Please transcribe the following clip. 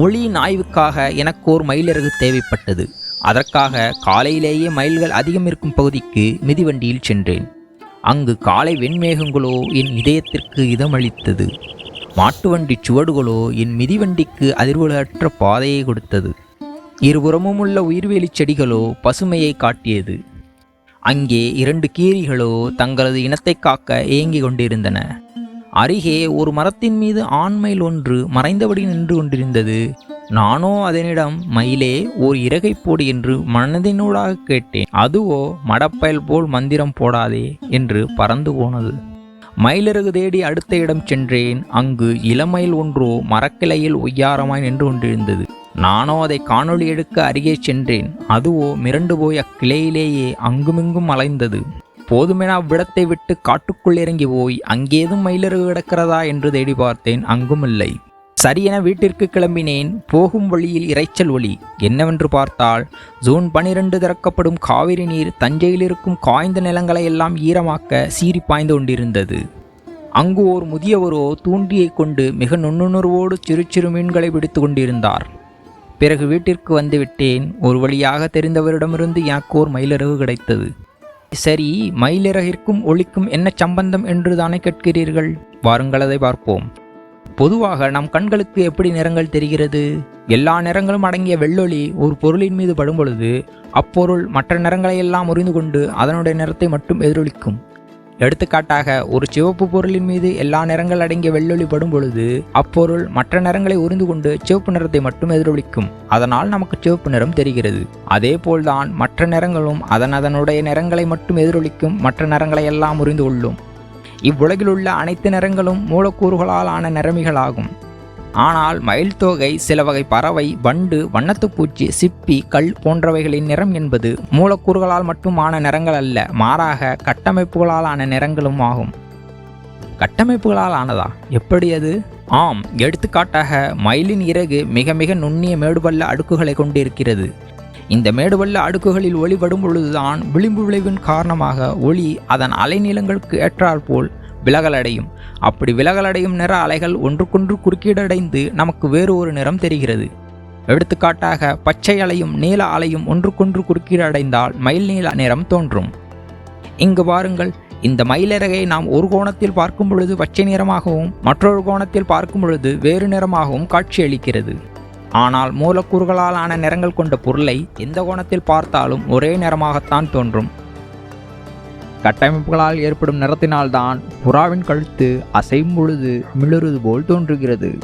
ஒளியின் ஆய்வுக்காக எனக்கு ஒரு மயிலிறகு தேவைப்பட்டது. அதற்காக காலையிலேயே மயில்கள் அதிகம் இருக்கும் பகுதிக்கு மிதிவண்டியில் சென்றேன். அங்கு காலை வெண்மேகங்களோ என் இதயத்திற்கு இதமளித்தது. மாட்டு வண்டி சுவடுகளோ என் மிதிவண்டிக்கு அதிர்வுகளற்ற பாதையை கொடுத்தது. இருபுறமும் உள்ள உயிர்வேலி செடிகளோ பசுமையை காட்டியது. அங்கே இரண்டு கீரிகளோ தங்களது இனத்தை காக்க ஏங்கிக் கொண்டிருந்தன. அருகே ஒரு மரத்தின் மீது ஆண்மயில் ஒன்று மறைந்தபடி நின்று கொண்டிருந்தது. நானோ அதனிடம் மயிலே ஓர் இறகை போடு என்று மனதினூடாக கேட்டேன். அதுவோ மடப்பயல் போல் மந்திரம் போடாதே என்று பறந்து போனது. மயிலிறகு தேடி அடுத்த இடம் சென்றேன். அங்கு இளமயில் ஒன்றோ மரக்கிளையில் ஒய்யாரமாய் நின்று கொண்டிருந்தது. நானோ அதை காணொளி எடுக்க அருகே சென்றேன். அதுவோ மிரண்டு போய் அக்கிளையிலேயே அங்குமிங்கும் அலைந்தது. போதுமென அவ்விடத்தை விட்டு காட்டுக்குள் இறங்கி போய் அங்கேதும் மயிலிறகு கிடக்கிறதா என்று தேடி பார்த்தேன் அங்கும் இல்லை சரியென வீட்டிற்கு கிளம்பினேன். போகும் வழியில் இரைச்சல் ஒளி என்னவென்று பார்த்தால் ஜூன் பனிரெண்டு திறக்கப்படும் காவிரி நீர் தஞ்சையில் இருக்கும் காய்ந்த நிலங்களை எல்லாம் ஈரமாக்க சீறி பாய்ந்து கொண்டிருந்தது. அங்கு ஓர் முதியவரோ தூண்டியை கொண்டு மிக நுண்ணுணர்வோடு சிறு சிறு மீன்களை பிடித்து கொண்டிருந்தார். பிறகு வீட்டிற்கு வந்துவிட்டேன் ஒரு வழியாக தெரிந்தவரிடமிருந்து எனக்கு ஓர் மயிலிறகு கிடைத்தது. சரி மயிலிறகிற்கும் ஒளிக்கும் என்ன சம்பந்தம் என்று தானே கேட்கிறீர்கள்? வாருங்கள் அதை பார்ப்போம். பொதுவாக நம் கண்களுக்கு எப்படி நிறங்கள் தெரிகிறது? எல்லா நிறங்களும் அடங்கிய வெள்ளொளி ஒரு பொருளின் மீது படும் பொழுது அப்பொருள் மற்ற நிறங்களை எல்லாம் கொண்டு அதனுடைய நிறத்தை மட்டும் எதிரொலிக்கும். எடுத்துக்காட்டாக ஒரு சிவப்பு பொருளின் மீது எல்லா நிறங்கள் அடங்கிய வெள்ளொளி படும் பொழுது அப்பொருள் மற்ற நிறங்களை உறிந்து கொண்டு சிவப்பு நிறத்தை மட்டும் எதிரொலிக்கும். அதனால் நமக்கு சிவப்பு நிறம் தெரிகிறது. அதே போல்தான் மற்ற நிறங்களும் அதன் அதனுடைய நிறங்களை மட்டும் எதிரொலிக்கும் மற்ற நிறங்களை எல்லாம் உறிந்து கொள்ளும். இவ்வுலகில் உள்ள அனைத்து நிறங்களும் மூலக்கூறுகளால் ஆன நிறமிகளாகும். ஆனால் மயில் தொகை சில வகை பறவை வண்டு வண்ணத்துப்பூச்சி சிப்பி கல் போன்றவைகளின் நிறம் என்பது மூலக்கூறுகளால் மட்டுமான நிறங்கள் அல்ல மாறாக கட்டமைப்புகளால் ஆன நிறங்களும் ஆகும். கட்டமைப்புகளால் ஆனதா? எப்படி அது? ஆம் எடுத்துக்காட்டாக மயிலின் இறகு மிக மிக நுண்ணிய மேடுபள்ள அடுக்குகளை கொண்டிருக்கிறது. இந்த மேடுபள்ள அடுக்குகளில் ஒளிபடும் பொழுதுதான் விளிம்பு விளைவின் காரணமாக ஒளி அதன் அலைநீளங்களுக்கு ஏற்றாற்போல் விலகலடையும். அப்படி விலகலடையும் நிற அலைகள் ஒன்றுக்கொன்று குறுக்கீடடைந்து நமக்கு வேறு ஒரு நிறம் தெரிகிறது. எடுத்துக்காட்டாக பச்சை அலையும் நீல அலையும் ஒன்றுக்கொன்று குறுக்கீடடைந்தால் மயில் நீல நிறம் தோன்றும். இங்கு பாருங்கள் இந்த மயிலிறகை நாம் ஒரு கோணத்தில் பார்க்கும் பொழுது பச்சை நிறமாகவும் மற்றொரு கோணத்தில் பார்க்கும் பொழுது வேறு நிறமாகவும் காட்சியளிக்கிறது. ஆனால் மூலக்கூறுகளால் ஆன நிறங்கள் கொண்ட பொருளை எந்த கோணத்தில் பார்த்தாலும் ஒரே நிறமாகத்தான் தோன்றும். கட்டமைப்புகளால் ஏற்படும் நிறத்தினால்தான் புறாவின் கழுத்து அசையும் பொழுது மிளறுது போல் தோன்றுகிறது.